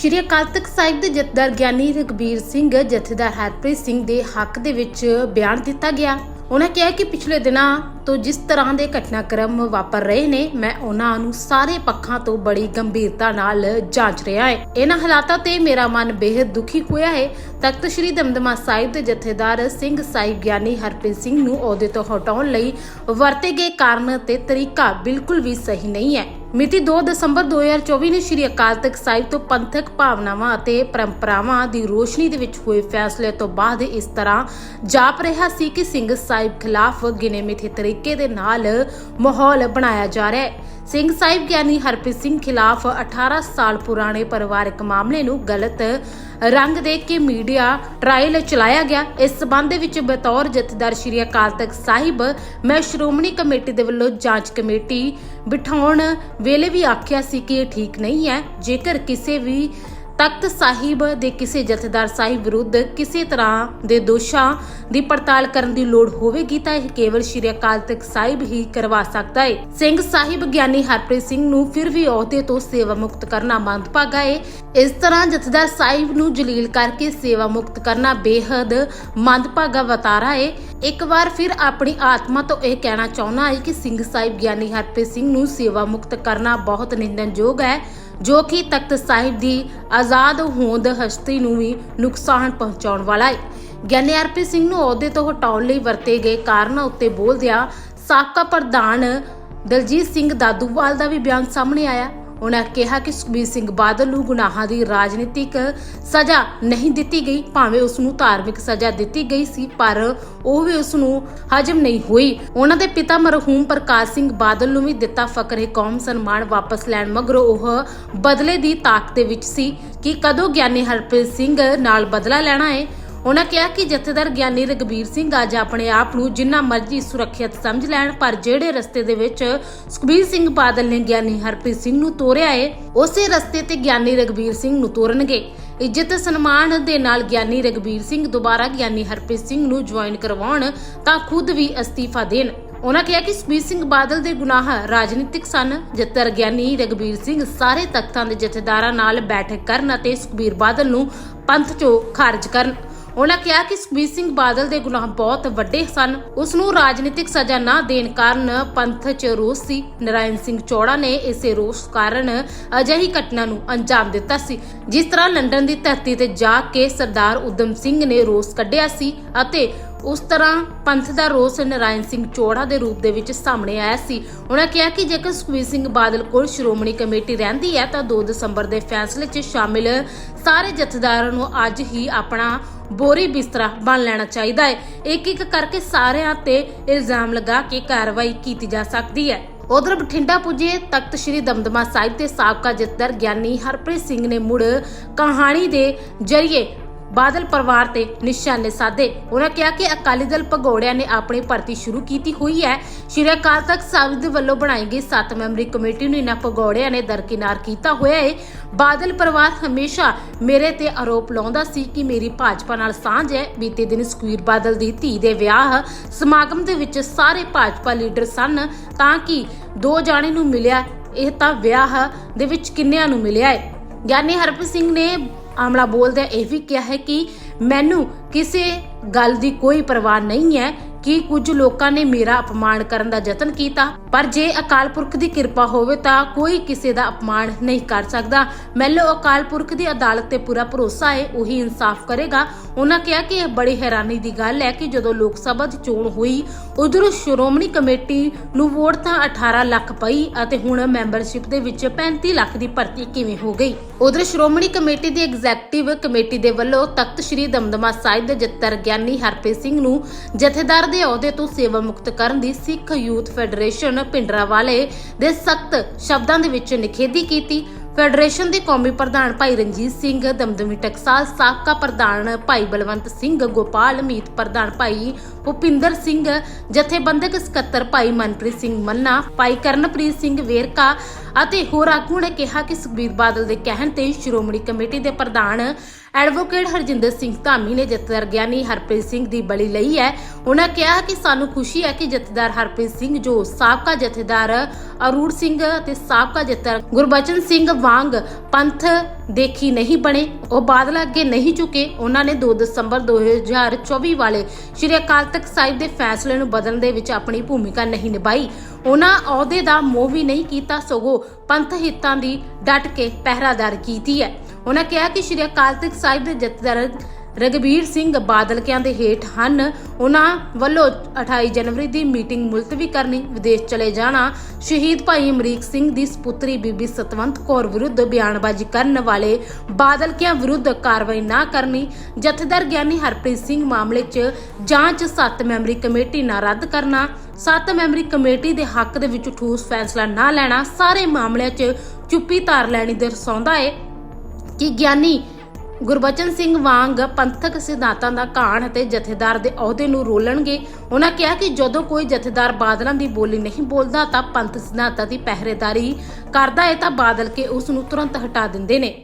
ਸ਼੍ਰੀ ਅਕਾਲ ਤਖਤ ਸਾਹਿਬ ਦੇ ਜਥੇਦਾਰ ਗਿਆਨੀ ਰਗਬੀਰ ਸਿੰਘ ਜਥੇਦਾਰ ਹਰਪ੍ਰੀਤ ਸਿੰਘ ਦੇ ਹੱਕ ਦੇ ਵਿੱਚ ਬਿਆਨ ਦਿੱਤਾ ਗਿਆ। ਉਹਨਾਂ ਕਿਹਾ ਕਿ ਪਿਛਲੇ ਦਿਨਾਂ ਤੋਂ ਜਿਸ ਤਰ੍ਹਾਂ ਦੇ ਘਟਨਾਕ੍ਰਮ ਵਾਪਰ ਰਹੇ ਨੇ, ਮੈਂ ਉਹਨਾਂ ਨੂੰ ਸਾਰੇ ਪੱਖਾਂ ਤੋਂ ਬੜੀ ਗੰਭੀਰਤਾ ਨਾਲ ਜਾਂਚ ਰਿਹਾ ਹੈ। ਇਹਨਾਂ ਹਾਲਾਤਾਂ ਤੇ ਮੇਰਾ ਮਨ ਬੇहद ਦੁਖੀ ਹੋਇਆ ਹੈ। ਤਖਤ ਸ੍ਰੀ ਦਮਦਮਾ ਸਾਹਿਬ ਦੇ ਜਥੇਦਾਰ ਸਿੰਘ ਸਾਹਿਬ ਗਿਆਨੀ ਹਰਪ੍ਰੀਤ ਸਿੰਘ ਨੂੰ ਅਹੁਦੇ ਤੋਂ ਹਟਾਉਣ ਲਈ ਵਰਤੇ ਗਏ ਕਾਰਨ ਤੇ ਤਰੀਕਾ ਬਿਲਕੁਲ ਵੀ ਸਹੀ ਨਹੀਂ ਹੈ। ਮਿਤੀ 2 ਦਸੰਬਰ 2024 ਨੂੰ ਸ਼੍ਰੀ ਅਕਾਲ ਤਖਤ ਸਾਹਿਬ ਤੋਂ ਪੰਥਕ ਭਾਵਨਾਵਾਂ ਅਤੇ ਪਰੰਪਰਾਵਾਂ ਦੀ ਰੋਸ਼ਨੀ ਦੇ ਵਿੱਚ ਹੋਏ ਫੈਸਲੇ ਤੋਂ ਬਾਅਦ ਇਸ ਤਰ੍ਹਾਂ ਜਾਪ ਰਿਹਾ ਸੀ ਕਿ ਸਿੰਘ ਸਾਹਿਬ ਖਿਲਾਫ ਗਿਣੇ ਮਿਥੇ ਤਰੀਕੇ ਦੇ ਨਾਲ ਮਾਹੌਲ ਬਣਾਇਆ ਜਾ ਰਿਹਾ ਹੈ। ਸਿੰਘ ਸਾਹਿਬ ਗਿਆਨੀ ਹਰਪ੍ਰੀਤ ਸਿੰਘ ਖਿਲਾਫ 18 ਸਾਲ ਪੁਰਾਣੇ ਪਰਿਵਾਰਕ ਮਾਮਲੇ ਨੂੰ ਗਲਤ ਰੰਗ ਦੇ ਕੇ ਮੀਡੀਆ ਟ੍ਰਾਇਲ ਚਲਾਇਆ ਗਿਆ। ਇਸ ਸਬੰਧ ਦੇ ਵਿੱਚ ਬਤੌਰ ਜਥੇਦਾਰ ਸ਼੍ਰੀ ਅਕਾਲ ਤਖਤ ਸਾਹਿਬ, ਮੈਂ ਸ਼੍ਰੋਮਣੀ ਕਮੇਟੀ ਦੇ ਵੱਲੋਂ ਜਾਂਚ ਕਮੇਟੀ ਬਿਠਾਉਣ ਵੇਲੇ ਵੀ ਆਖਿਆ ਸੀ ਕਿ ਇਹ ਠੀਕ ਨਹੀਂ ਹੈ। ਜੇਕਰ ਕਿਸੇ ਵੀ ਤਖਤ ਸਾਹਿਬ ਦੇ ਕਿਸੇ ਜਥੇਦਾਰ ਸਾਹਿਬ ਵਿਰੁੱਧ ਕਿਸੇ ਤਰ੍ਹਾਂ ਦੇ ਦੋਸ਼ਾਂ ਦੀ ਪੜਤਾਲ ਕਰਨ ਦੀ ਲੋੜ ਹੋਵੇਗੀ ਤਾਂ ਇਹ ਕੇਵਲ ਸ਼੍ਰੀ ਅਕਾਲ ਤਖਤ ਸਾਹਿਬ ਹੀ ਕਰਵਾ ਸਕਦਾ ਹੈ ਸਿੰਘ ਸਾਹਿਬ ਗਿਆਨੀ ਹਰਪ੍ਰੀਤ ਸਿੰਘ ਨੂੰ ਫਿਰ ਵੀ ਅਹੁਦੇ ਤੋਂ ਸੇਵਾ ਮੁਕਤ ਕਰਨਾ ਮੰਦਭਾਗਾ ਹੈ ਇਸ ਤਰ੍ਹਾਂ ਜਥੇਦਾਰ ਸਾਹਿਬ ਨੂੰ ਜਲੀਲ ਕਰਕੇ ਸੇਵਾ ਮੁਕਤ ਕਰਨਾ ਬੇਹੱਦ ਮੰਦਭਾਗਾ ਵਤਾਰਾ ਹੈ ਇੱਕ ਵਾਰ ਫਿਰ ਆਪਣੀ ਆਤਮਾ ਤੋਂ ਇਹ ਕਹਿਣਾ ਚਾਹੁੰਦਾ ਹੈ ਕਿ ਸਿੰਘ ਸਾਹਿਬ ਗਿਆਨੀ ਹਰਪ੍ਰੀਤ ਸਿੰਘ ਨੂੰ ਸੇਵਾ ਮੁਕਤ ਕਰਨਾ ਬਹੁਤ ਨਿੰਦਨਯੋਗ ਹੈ। ਜੋ ਕਿ ਤਖਤ ਸਾਹਿਬ ਦੀ ਆਜ਼ਾਦ ਹੋਂਦ ਹਸਤੀ ਨੂੰ ਵੀ ਨੁਕਸਾਨ ਪਹੁੰਚਾਉਣ ਵਾਲਾ ਹੈ ਗਿਆਨੀ ਹਰਪ੍ਰੀਤ ਸਿੰਘ ਨੂੰ ਅਹੁਦੇ ਤੋਂ ਹਟਾਉਣ ਲਈ ਵਰਤੇ ਗਏ ਕਾਰਨਾਂ ਉੱਤੇ ਬੋਲਦਿਆਂ ਸਾਬਕਾ ਪ੍ਰਧਾਨ ਦਲਜੀਤ ਸਿੰਘ ਦਾਦੂਵਾਲ ਦਾ ਵੀ ਬਿਆਨ ਸਾਹਮਣੇ ਆਇਆ। ਉਹਨਾਂ ਕਿਹਾ ਕਿ ਸੁਖਬੀਰ ਸਿੰਘ ਬਾਦਲ ਨੂੰ ਗੁਨਾਹਾਂ ਦੀ ਰਾਜਨੀਤਿਕ ਸਜ਼ਾ ਨਹੀਂ ਦਿੱਤੀ ਗਈ, ਭਾਵੇਂ ਉਸ ਨੂੰ ਧਾਰਮਿਕ ਸਜ਼ਾ ਦਿੱਤੀ ਗਈ ਸੀ, ਪਰ ਉਹ ਵੀ ਉਸ ਨੂੰ ਹਜਮ ਨਹੀਂ ਹੋਈ। ਉਹਨਾਂ ਦੇ ਪਿਤਾ ਮਰਹੂਮ ਪ੍ਰਕਾਸ਼ ਸਿੰਘ ਬਾਦਲ ਨੂੰ ਵੀ ਦਿੱਤਾ ਫਕਰੇ ਕੌਮ ਸਨਮਾਨ ਵਾਪਸ ਲੈਣ, ਮਗਰੋਂ ਉਹ ਬਦਲੇ ਦੀ ਤਾਕ ਦੇ ਵਿੱਚ ਸੀ ਕਿ ਕਦੋਂ ਗਿਆਨੀ ਹਰਪ੍ਰੀਤ ਸਿੰਘ ਨਾਲ ਬਦਲਾ ਲੈਣਾ ਹੈ ਉਹਨਾਂ ਕਿਹਾ ਕਿ ਜਥੇਦਾਰ ਗਿਆਨੀ ਰਗਬੀਰ ਸਿੰਘ ਅੱਜ ਆਪਣੇ ਆਪ ਨੂੰ ਜਿੰਨਾ ਮਰਜ਼ੀ ਸੁਰੱਖਿਅਤ ਸਮਝ ਲੈਣ, ਪਰ ਜਿਹੜੇ ਰਸਤੇ ਦੇ ਵਿੱਚ ਸੁਖਬੀਰ ਸਿੰਘ ਬਾਦਲ ਨੇ ਗਿਆਨੀ ਹਰਪ੍ਰੀਤ ਸਿੰਘ ਨੂੰ ਤੋਰਿਆ ਏ, ਉਸੇ ਰਸਤੇ ਤੇ ਗਿਆਨੀ ਰਗਬੀਰ ਸਿੰਘ ਨੂੰ ਤੋਰਨਗੇ। ਇੱਜ਼ਤ ਸਨਮਾਨ ਦੇ ਨਾਲ ਗਿਆਨੀ ਰਗਬੀਰ ਸਿੰਘ ਦੁਬਾਰਾ ਗਿਆਨੀ ਹਰਪ੍ਰੀਤ ਸਿੰਘ ਨੂੰ ਜੁਆਇਨ ਕਰਵਾਉਣ ਤਾਂ ਖੁਦ ਵੀ ਅਸਤੀਫਾ ਦੇਣ। ਉਹਨਾਂ ਕਿਹਾ ਕਿ ਸੁਖਬੀਰ ਸਿੰਘ ਬਾਦਲ ਦੇ ਗੁਨਾਹ ਰਾਜਨੀਤਿਕ ਸਨ। ਜਤਰ ਗਿਆਨੀ ਰਗਬੀਰ ਸਿੰਘ ਸਾਰੇ ਤਖਤਾਂ ਦੇ ਜਥੇਦਾਰਾਂ ਨਾਲ ਬੈਠਕ ਕਰਨ ਅਤੇ ਸੁਖਬੀਰ ਬਾਦਲ ਨੂੰ ਪੰਥ ਚੋਂ ਖਾਰਜ ਕਰਨ। ਉਹਨਾਂ ਕਿਹਾ ਕਿ ਸੁਖਬੀਰ ਸਿੰਘ ਬਾਦਲ ਦੇ ਗੁਨਾਹ ਬਹੁਤ ਵੱਡੇ ਸਨ। ਉਸ ਨੂੰ ਰਾਜਨੀਤਿਕ ਸਜ਼ਾ ਨਾ ਦੇਣ ਕਾਰਨ ਪੰਥ 'ਚ ਰੋਸ ਸੀ। ਨਰਾਇਣ ਸਿੰਘ ਚੌੜਾ ਨੇ ਇਸੇ ਰੋਸ ਕਾਰਨ ਅਜਿਹੀ ਘਟਨਾ ਨੂੰ ਅੰਜਾਮ ਦਿੱਤਾ ਸੀ, ਜਿਸ ਤਰ੍ਹਾਂ ਲੰਡਨ ਦੀ ਧਰਤੀ ਤੇ ਜਾ ਕੇ ਸਰਦਾਰ ਉਦਮ ਸਿੰਘ ਨੇ ਰੋਸ ਕੱਢਿਆ ਸੀ ਅਤੇ ਉਸ ਤਰ੍ਹਾਂ ਪੰਥ ਦਾ ਰੋਸ ਨਰਾਇਣ ਸਿੰਘ ਚੋੜਾ ਦੇ ਰੂਪ ਦੇ ਵਿੱਚ ਸਾਹਮਣੇ ਆਇਆ ਸੀ। ਉਹਨਾਂ ਕਿਹਾ ਕਿ ਜੇਕਰ ਸੁਖਬੀਰ ਸਿੰਘ ਬਾਦਲ ਕੋਲ ਸ਼੍ਰੋਮਣੀ ਕਮੇਟੀ ਰਹਿੰਦੀ ਹੈ, ਤਾਂ 2 ਦਸੰਬਰ ਦੇ ਫੈਸਲੇ 'ਚ ਸ਼ਾਮਿਲ ਸਾਰੇ ਜਥੇਦਾਰਾਂ ਨੂੰ ਅੱਜ ਹੀ ਆਪਣਾ ਬੋਰੀ ਬਿਸਤਰਾ ਬਣ ਲੈਣਾ ਚਾਹੀਦਾ ਹੈ। ਇੱਕ ਇੱਕ ਕਰਕੇ ਸਾਰਿਆਂ ਤੇ ਇਲਜ਼ਾਮ ਲਗਾ ਕੇ ਕਾਰਵਾਈ ਕੀਤੀ ਜਾ ਸਕਦੀ ਹੈ। ਉਧਰ ਬਠਿੰਡਾ ਪੁੱਜੇ ਤਖਤ ਸ੍ਰੀ ਦਮਦਮਾ ਸਾਹਿਬ ਦੇ ਸਾਬਕਾ ਜਥੇਦਾਰ ਗਿਆਨੀ ਹਰਪ੍ਰੀਤ ਸਿੰਘ ਨੇ ਮੁੜ ਕਹਾਣੀ ਦੇ ਜ਼ਰੀਏ ਬਾਦਲ ਪਰਿਵਾਰ ਤੇ ਨਿਸ਼ਾਨੇ ਸਾਧੇ। ਉਹਨਾਂ ਕਿਹਾ ਕਿ ਅਕਾਲੀ ਦਲ ਭਗੌੜਿਆਂ ਨੇ ਆਪਣੀ ਭਰਤੀ ਸ਼ੁਰੂ ਕੀਤੀ ਹੋਈ ਹੈ। ਸ਼੍ਰੀ ਅਕਾਲ ਤਖਤ ਸਾਹਿਬ ਦੇ ਵੱਲੋਂ ਬਣਾਈ ਗਈ 7 ਮੈਂਬਰੀ ਕਮੇਟੀ ਨੂੰ ਇਹਨਾਂ ਭਗੌੜਿਆਂ ਨੇ ਦਰਕਿਨਾਰ ਕੀਤਾ ਹੋਇਆ ਹੈ ਬਾਦਲ ਪਰਿਵਾਰ ਹਮੇਸ਼ਾ ਮੇਰੇ ਤੇ ਆਰੋਪ ਲਾਉਂਦਾ ਸੀ ਕਿ ਮੇਰੀ ਭਾਜਪਾ ਨਾਲ ਸਾਂਝ ਹੈ। ਬੀਤੇ ਦਿਨ ਸੁਖਵੀਰ ਬਾਦਲ ਦੀ ਧੀ ਦੇ ਵਿਆਹ ਸਮਾਗਮ ਦੇ ਵਿੱਚ ਸਾਰੇ ਭਾਜਪਾ ਲੀਡਰ ਸਨ। ਤਾਂ ਕਿ ਦੋ ਜਾਣੇ ਨੂੰ ਮਿਲਿਆ ਇਹ ਤਾਂ ਵਿਆਹ ਦੇ ਵਿੱਚ ਕਿੰਨਿਆਂ ਨੂੰ ਮਿਲਿਆ ਹੈ ਗਿਆਨੀ ਹਰਪ੍ਰੀਤ ਸਿੰਘ ਨੇ ਆਮਲਾ ਬੋਲਦਿਆਂ ਇਹ ਵੀ ਕਿਹਾ ਹੈ ਕਿ ਮੈਨੂੰ ਕਿਸੇ ਗੱਲ ਦੀ ਕੋਈ ਪਰਵਾਹ ਨਹੀਂ ਹੈ ਕਿ ਕੁਝ ਲੋਕਾਂ ਨੇ ਮੇਰਾ ਅਪਮਾਨ ਕਰਨ ਦਾ ਯਤਨ ਕੀਤਾ। ਪਰ ਜੇ ਅਕਾਲ ਪੁਰਖ ਦੀ ਕਿਰਪਾ ਹੋਵੇ ਤਾਂ ਕੋਈ ਕਿਸੇ ਦਾ ਅਪਮਾਨ ਨਹੀਂ ਕਰ ਸਕਦਾ। ਮੈਨੂੰ ਅਕਾਲ ਪੁਰਖ ਦੀ ਅਦਾਲਤ ਤੇ ਪੂਰਾ ਭਰੋਸਾ ਹੈ, ਉਹੀ ਇਨਸਾਫ ਕਰੇਗਾ। ਉਹਨਾਂ ਕਿਹਾ ਕਿ ਇਹ ਬੜੀ ਹੈਰਾਨੀ ਦੀ ਗੱਲ ਹੈ ਕਿ ਜਦੋਂ ਲੋਕ ਸਭਾ ਦੀ ਚੋਣ ਹੋਈ, ਉਧਰ ਸ਼੍ਰੋਮਣੀ ਕਮੇਟੀ ਨੂੰ ਵੋਟ ਤਾਂ 18 ਲੱਖ ਪਈ ਅਤੇ ਹੁਣ ਮੈਂਬਰਸ਼ਿਪ ਦੇ ਵਿੱਚ 35 ਲੱਖ ਦੀ ਭਰਤੀ ਕਿਵੇਂ ਹੋ ਗਈ? ਉਧਰ ਸ਼੍ਰੋਮਣੀ ਕਮੇਟੀ ਦੀ ਐਗਜ਼ੈਕਟਿਵ ਕਮੇਟੀ ਦੇ ਵੱਲੋਂ ਤਖਤ ਸ੍ਰੀ ਦਮਦਮਾ ਸਾਹਿਬ ਦੇ ਜੱਤਰ ਗਿਆਨੀ ਹਰਪ੍ਰੀਤ ਸਿੰਘ ਨੂੰ ਜਥੇਦਾਰ ਦੇ ਅਹੁਦੇ ਤੋਂ ਸੇਵਾ ਮੁਕਤ ਕਰਨ ਦੀ ਸਿੱਖ ਯੂਥ ਫੈਡਰੇਸ਼ਨ ਭਿੰਡਰਾਵਾਲੇ ਦੇ ਸਖਤ ਸ਼ਬਦਾਂ ਦੇ ਵਿੱਚ ਨਿਖੇਧੀ ਕੀਤੀ। ਫੈਡਰੇਸ਼ਨ ਦੇ ਕੌਮੀ ਪ੍ਰਧਾਨ ਭਾਈ ਰਣਜੀਤ ਸਿੰਘ, ਦਮਦਮੀ ਟਕਸਾਲ ਸਾਬਕਾ ਪ੍ਰਧਾਨ ਭਾਈ ਬਲਵੰਤ ਸਿੰਘ, ਗੋਪਾਲ ਮੀਤ ਪ੍ਰਧਾਨ ਭਾਈ ਭੁਪਿੰਦਰ ਸਿੰਘ, ਜਥੇਬੰਦਕ ਸਕੱਤਰ ਭਾਈ ਮਨਪ੍ਰੀਤ ਸਿੰਘ ਮੰਨਾ, ਭਾਈ ਕਰਨਪ੍ਰੀਤ ਸਿੰਘ ਵੇਰਕਾ ਅਤੇ ਹੋਰ ਆਗੂ ਨੇ ਕਿਹਾ ਕਿ ਸੁਖਬੀਰ ਬਾਦਲ ਦੇ ਕਹਿਣ ਤੇ ਸ਼੍ਰੋਮਣੀ ਕਮੇਟੀ ਦੇ ਪ੍ਰਧਾਨ ਐਡਵੋਕੇਟ ਹਰਜਿੰਦਰ ਸਿੰਘ ਧਾਮੀ ਨੇ ਜਥੇਦਾਰ ਗਿਆਨੀ ਹਰਪ੍ਰੀਤ ਸਿੰਘ ਦੀ ਬਲੀ ਲਈ ਹੈ। ਉਹਨਾਂ ਕਿਹਾ ਕਿ ਸਾਨੂੰ ਖੁਸ਼ੀ ਹੈ ਕਿ ਜਥੇਦਾਰ ਹਰਪ੍ਰੀਤ ਸਿੰਘ, ਜੋ ਸਾਬਕਾ ਜਥੇਦਾਰ ਅਰੂੜ ਸਿੰਘ ਅਤੇ ਸਾਬਕਾ ਜਥੇਦਾਰ ਗੁਰਬਚਨ ਸਿੰਘ ਵਾਂਗ ਪੰਥ ਦੇਖੀ ਨਹੀਂ ਬਣੇ, ਉਹ ਬਾਦਲ ਅੱਗੇ ਨਹੀਂ ਝੁਕੇ। ਉਹਨਾਂ ਨੇ 2 ਦਸੰਬਰ 2024 ਵਾਲੇ ਸ਼੍ਰੀ ਅਕਾਲ ਤਖਤ ਸਾਹਿਬ ਦੇ ਫੈਸਲੇ ਨੂੰ ਬਦਲਣ ਦੇ ਵਿੱਚ ਆਪਣੀ ਭੂਮਿਕਾ ਨਹੀਂ ਨਿਭਾਈ। ਉਹਨਾਂ ਅਹੁਦੇ ਦਾ ਮੋਹ ਵੀ ਨਹੀਂ ਕੀਤਾ, ਸਗੋਂ ਪੰਥ ਹਿੱਤਾਂ ਦੀ ਡਟ ਕੇ ਪਹਿਰਾਦਾਰ ਕੀਤੀ ਹੈ। ਉਹਨਾਂ ਕਿਹਾ ਕਿ ਸ਼੍ਰੀ ਅਕਾਲ ਤਖਤ ਸਾਹਿਬ ਦੇ ਜਥੇਦਾਰ ਰਗਬੀਰ ਸਿੰਘ ਬਾਦਲਕਿਆਂ ਦੇ ਹੇਠ ਹਨ। ਉਹਨਾਂ ਵੱਲੋਂ 28 ਜਨਵਰੀ ਦੀ ਮੀਟਿੰਗ ਮੁਲਤਵੀ ਕਰਨੀ, ਵਿਦੇਸ਼ ਚਲੇ ਜਾਣਾ, ਸ਼ਹੀਦ ਭਾਈ ਅਮਰੀਕ ਸਿੰਘ ਦੀ ਸੁਪੁੱਤਰੀ ਬੀਬੀ ਸਤਵੰਤ ਕੌਰ ਵਿਰੁੱਧ ਬਿਆਨਬਾਜ਼ੀ ਕਰਨ ਵਾਲੇ ਬਾਦਲਕਿਆਂ ਵਿਰੁੱਧ ਕਾਰਵਾਈ ਨਾ ਕਰਨੀ, ਜਥੇਦਾਰ ਗਿਆਨੀ ਹਰਪ੍ਰੀਤ ਸਿੰਘ ਮਾਮਲੇ 'ਚ ਜਾਂਚ 7 ਮੈਂਬਰੀ ਕਮੇਟੀ ਨਾ ਰੱਦ ਕਰਨਾ 7 ਮੈਂਬਰੀ ਕਮੇਟੀ ਦੇ ਹੱਕ ਦੇ ਵਿੱਚ ਠੋਸ ਫੈਸਲਾ ਨਾ ਲੈਣਾ, ਸਾਰੇ ਮਾਮਲਿਆਂ 'ਚ ਚੁੱਪੀ ਧਾਰ ਲੈਣੀ ਦਰਸਾਉਂਦਾ ਏ। ਕਿ ਗਿਆਨੀ ਗੁਰਬਚਨ ਸਿੰਘ ਵਾਂਗ ਪੰਥਕ ਸਿਧਾਂਤਾਂ ਦਾ ਕਾਣ ਅਤੇ ਜਥੇਦਾਰ ਦੇ ਅਹੁਦੇ ਨੂੰ ਰੋਲਣਗੇ? ਉਹਨਾਂ ਕਿਹਾ ਕਿ ਜਦੋਂ ਕੋਈ ਜਥੇਦਾਰ ਬਾਦਲਾਂ ਦੀ ਬੋਲੀ ਨਹੀਂ ਬੋਲਦਾ ਤਾਂ ਪੰਥ ਸਿਧਾਂਤਾਂ ਦੀ ਪਹਿਰੇਦਾਰੀ ਕਰਦਾ ਹੈ ਤਾਂ ਬਾਦਲ ਕੇ ਉਸ ਨੂੰ ਤੁਰੰਤ ਹਟਾ ਦਿੰਦੇ ਨੇ।